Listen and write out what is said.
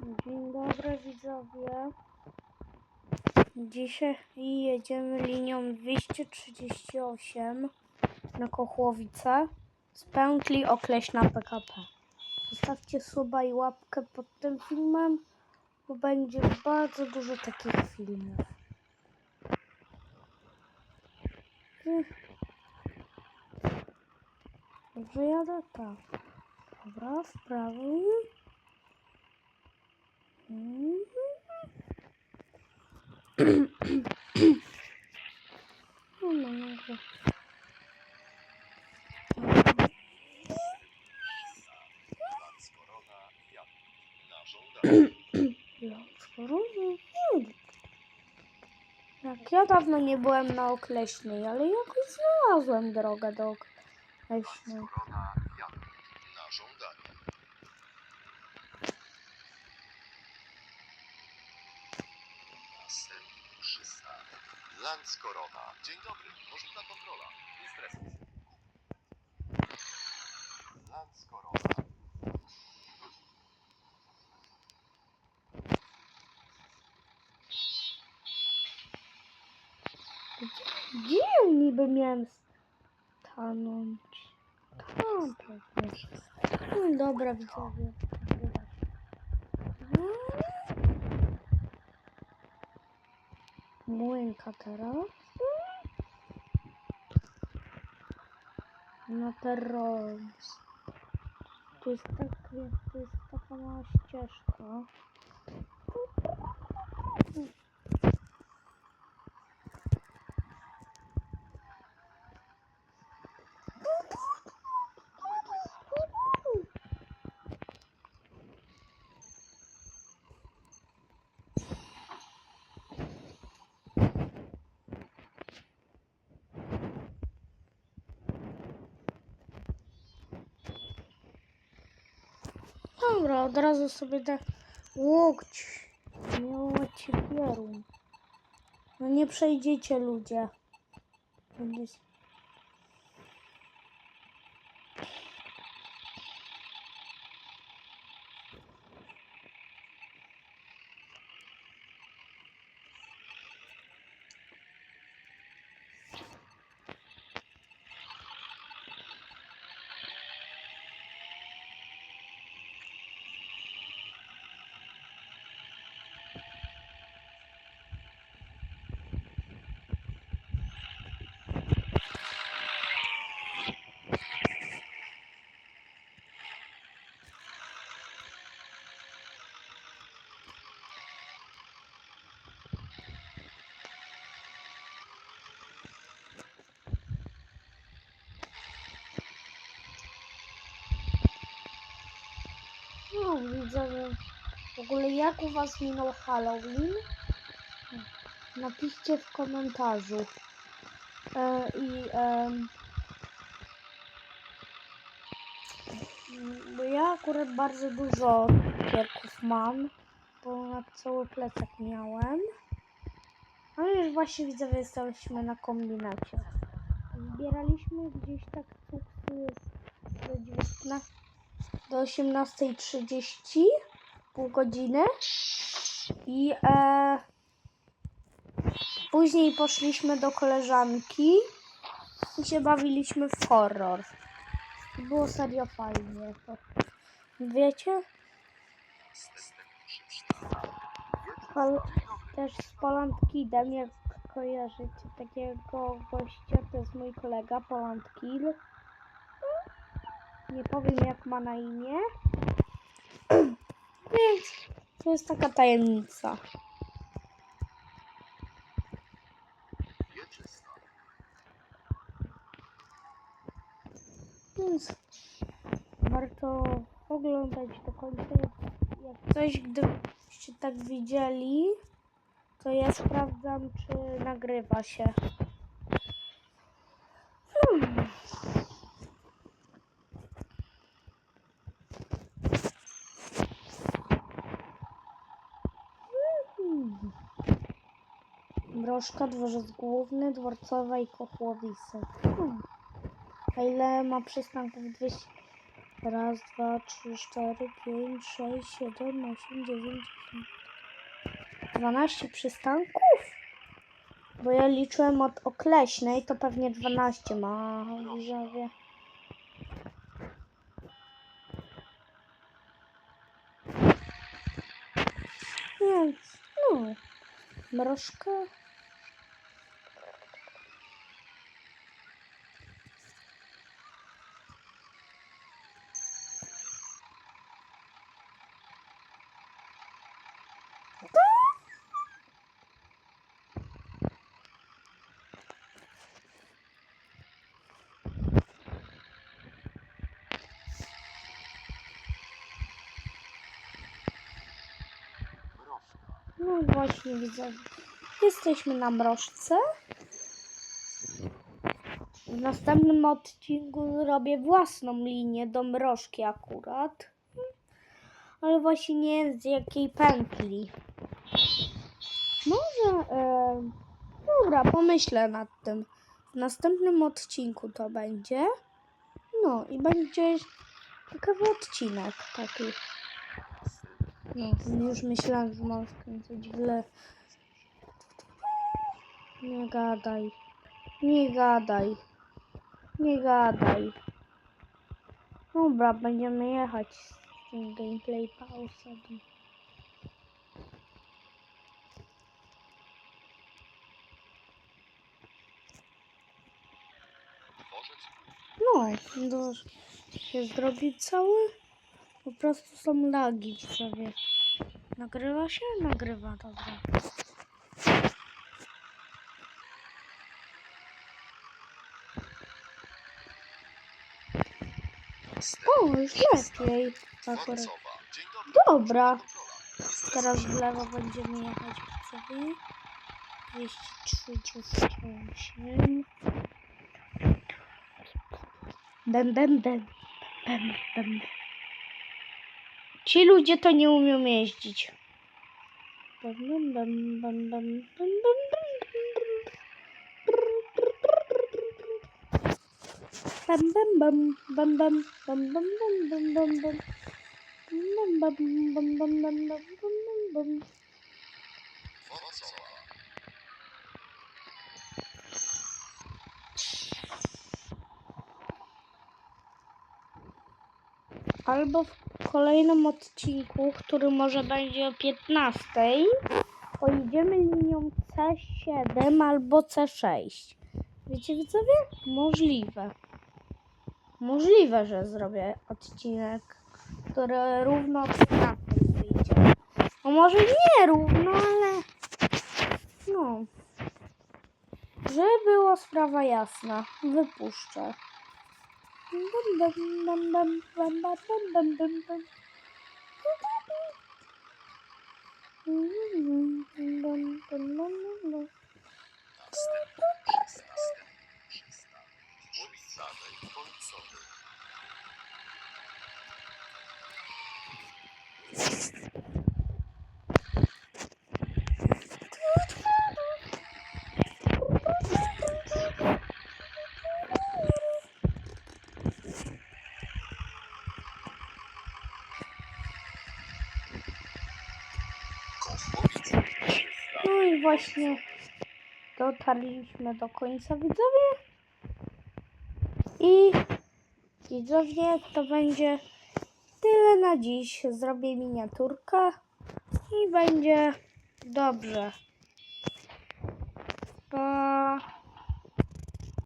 Dzień dobry widzowie. Dzisiaj jedziemy linią 238 na Kochłowice z pętli Okleśna PKP. Zostawcie suba i łapkę pod tym filmem, bo będzie bardzo dużo takich filmów. Dobrze jadę? Tak. Dobra, w prawo. No, no. Jak ja dawno nie byłem na Okleśnej, ale jakoś znalazłem drogę do Okleśnej. Lanz Korona. Dzień dobry. Możliwa kontrola. Nie stresuj się. Lanz Korona. Gdzie ja niby miałem stanąć? Tam dobra, widzowie. Młynka teraz. No teraz. Jest, tak, tu jest taka mała ścieżka. Dobra, od razu sobie da łokć. Nie łocie pierun. No nie przejdziecie ludzie. Będzie... No widzowie, w ogóle jak u was minął Halloween? Napiszcie w komentarzu. E, I em, bo ja akurat bardzo dużo cukierków mam, bo na cały plecak miałem. Ale już właśnie widzowie jesteśmy na kombinacie. Zbieraliśmy gdzieś tak cuksy do 19 do 18.30 pół godziny i e, później poszliśmy do koleżanki i się bawiliśmy w horror. Było serio fajnie. Wiecie? Pal, też z Poland Kidem, jak kojarzycie takiego gościa, to jest mój kolega Poland Kid. Nie powiem jak ma na imię. To jest taka tajemnica. Więc warto oglądać do końca. Jak- coś, gdybyście tak widzieli, to ja sprawdzam, czy nagrywa się. Hmm. Mrożka, dworzec główny, dworcowa i kochłowice. Hmm. A ile ma przystanków 200? Raz, dwa, trzy, cztery, pięć, sześć, siedem, osiem, dziewięć, dziesięć. Dwanaście przystanków? Bo ja liczyłem od okleśnej, to pewnie 12 ma widzowie. Więc, no, mrożka. No właśnie widzę. Jesteśmy na mrożce. W następnym odcinku zrobię własną linię do mrożki akurat. Ale właśnie nie wiem z jakiej pętli. Może... E, dobra, pomyślę nad tym. W następnym odcinku to będzie. No i będzie ciekawy odcinek taki. No, już myślałem, że mam skręcić w. Nie gadaj. Nie gadaj. Nie gadaj. Dobra, będziemy jechać tym gameplay. Dworzec No, do się zrobi cały. Po prostu są lagi w sobie. Nagrywa się? Nagrywa, dobra. O, już lepiej. Akurat. Dobra. Teraz w lewo będziemy jechać sobie. 238. Bem, bem, bem. Bem, bem. Ci ludzie to nie umią jeździć. Bem, bem, bem, bem, bem, bem, bem, bem, Bam bam bam bam bam bam bam bam bam bam bam bam bam bam bam bam bam bam bam. Albo w kolejnym odcinku, który może będzie o 15, pojedziemy linią C7 albo C6. Wiecie widzowie? Możliwe. Możliwe, że zrobię odcinek, który równo o 15 wyjdzie. No może nie równo, ale no. Żeby była sprawa jasna, wypuszczę. Bam, właśnie dotarliśmy do końca widzowie. I widzowie to będzie tyle na dziś. Zrobię miniaturkę i będzie dobrze. Pa.